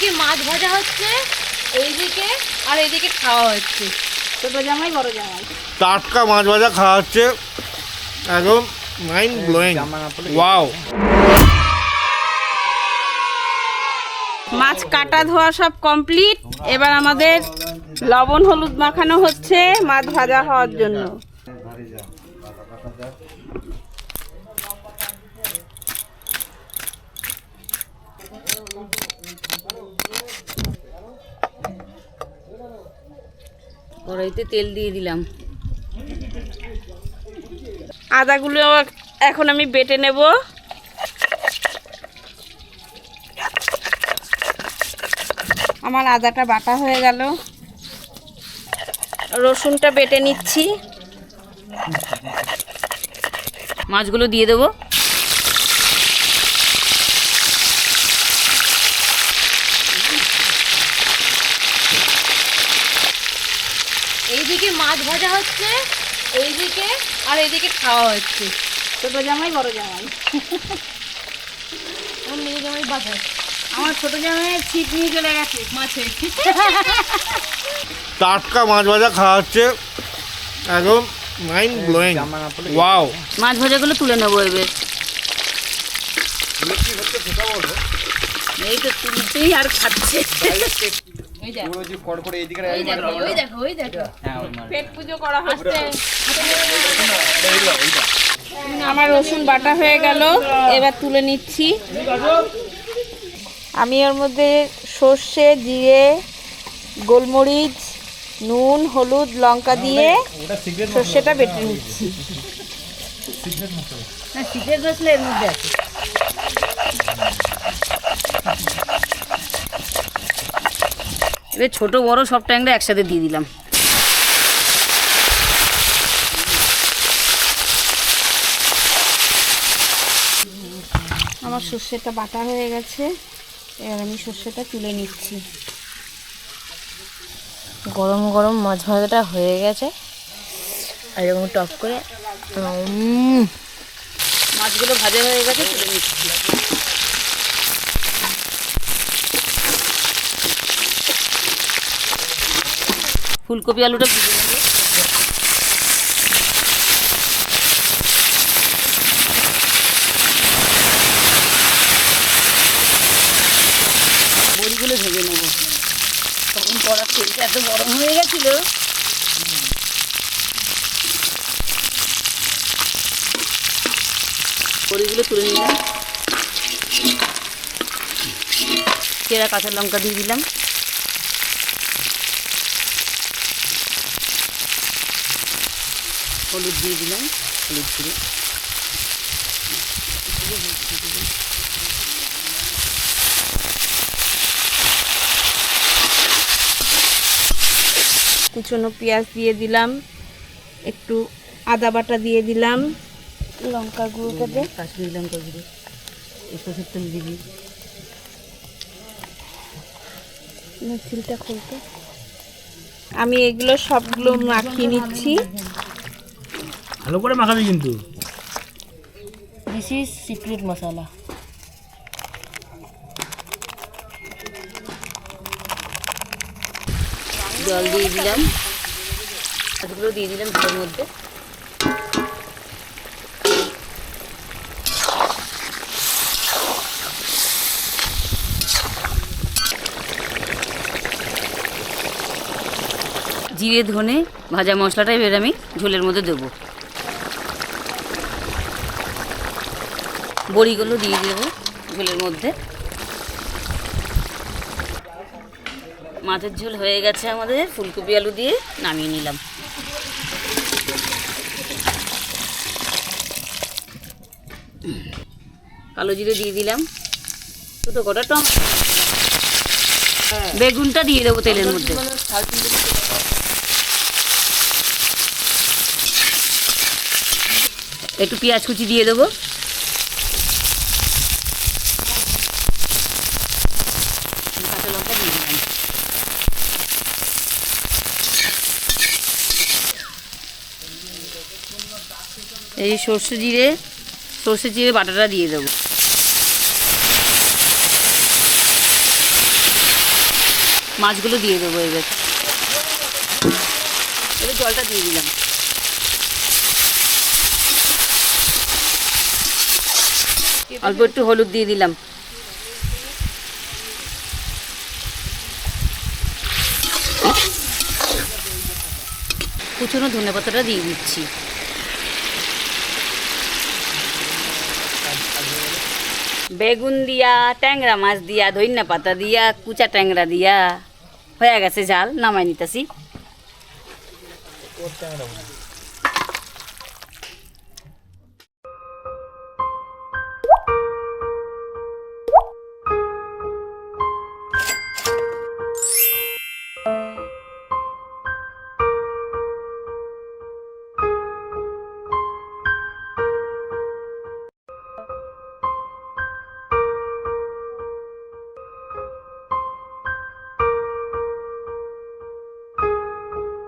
এইদিকে মাছ ভাজা হচ্ছে এইদিকে আর এইদিকে খাওয়া হচ্ছে। ছোট জামাই বড় জামাই। টাটকা মাছ ভাজা খাওয়া হচ্ছে। একদম মাইন্ড ব্লোয়িং ওয়াও মাছ কাটা ধোয়া সব কমপ্লিট এবার আমাদের লবণ হলুদ মাখানো হচ্ছে মাছ ভাজা হওয়ার জন্য। কড়াইতে তেল দিয়ে দিলাম। আদাগুলো এখন আমি বেটে নেব। আমার আদাটা বাটা হয়ে গেল। রসুনটা বেটে নিচ্ছি। মাছগুলো দিয়ে দেবো এইদিকে মাছ ভাজা হচ্ছে এইদিকে আর এইদিকে খাওয়া হচ্ছে। ছোট জামাই বড় জামাই। আমার মেয়ে জামাই বাজার আমার ছোট জামাই ছিপ নিয়ে চলে গেছে মাছে। টাটকা মাছ ভাজা খাওয়া হচ্ছে। একদম মাইন্ড ব্লোয়িং ওয়াও মাছ ভাজাগুলো তুলে নেব এবার। এই তো তুলতেই আর খাচ্ছে। ওই দেখো, ওই দেখো, ওই দেখো, ওই দেখো। পেট পুজো করা হচ্ছে আমার রসুন বাটা হয়ে গেল এবার তুলে নিচ্ছি আমি ওর মধ্যে সর্ষে জিরে গোলমরিচ নুন হলুদ লঙ্কা দিয়ে সর্ষেটা বেটে নিচ্ছি না, শীতের মশলা এর মধ্যে আছে এবার ছোট বড় সব ট্যাংরা একসাথে দিয়ে দিলাম। আমার সর্ষেটা বাটা হয়ে গেছে। এবার আমি সর্ষেটা তুলে নিচ্ছি। গরম গরম মাছ ভাজাটা হয়ে গেছে। আর এরকম টপ করে মাছগুলো ভাজা হয়ে গেছে, তুলে নিচ্ছি। ফুলকপি আলুটা ভেজে নেব বড়িগুলো ভেজে নেব। তখন কড়ার তেলটা এত গরম হয়ে গেছিল। বড়িগুলো তুলে নিলাম। চেরা কাঁচা লঙ্কা দিয়ে দিলাম। হলুদ দিয়ে দিলাম হলুদ গুঁড়ো। কুচনো পেঁয়াজ দিয়ে দিলাম একটু আদা বাটা দিয়ে দিলাম লঙ্কা গুঁড়োটা দে কাশ্মীরি লঙ্কা গুঁড়ো সরষের তেল দিবি মিছিলটা খুলতে। আমি এগুলো সবগুলো মাখিয়ে নিচ্ছি। ভালো করে মাখাবি কিন্তু। দিস ইজ সিক্রেট মশলা জল দিয়ে দিলাম। মাছগুলো দিয়ে দিলাম জলের মধ্যে। জিরে ধনে ভাজা মশলাটা এবার আমি ঝোলের মধ্যে দেবো। বড়িগুলো দিয়ে দেবো ঝোলের মধ্যে। মাছের ঝোল হয়ে গেছে আমাদের ফুলকপি আলু দিয়ে নামিয়ে নিলাম। কালো জিরে দিয়ে দিলাম। দুটো কটা টম বেগুনটা দিয়ে দেবো তেলের মধ্যে। একটু পেঁয়াজ কুচি দিয়ে দেবো কাঁচা লঙ্কা দিয়ে দিলাম এই সর্ষে জিরে সর্ষে জিরে বাটাটা দিয়ে দেবো। মাছগুলো দিয়ে দেবো এবার। এবার জলটা দিয়ে দিলাম। অল্প একটু হলুদ দিয়ে দিলাম। কুচুনো ধনে পাতাটা দিয়ে দিচ্ছি। বেগুন দিয়া, ট্যাংরা মাছ দিয়া ধইনা পাতা দিয়া, কুচা ট্যাংরা দিয়া। হয়ে গেছে জাল নামাই নিতেছি।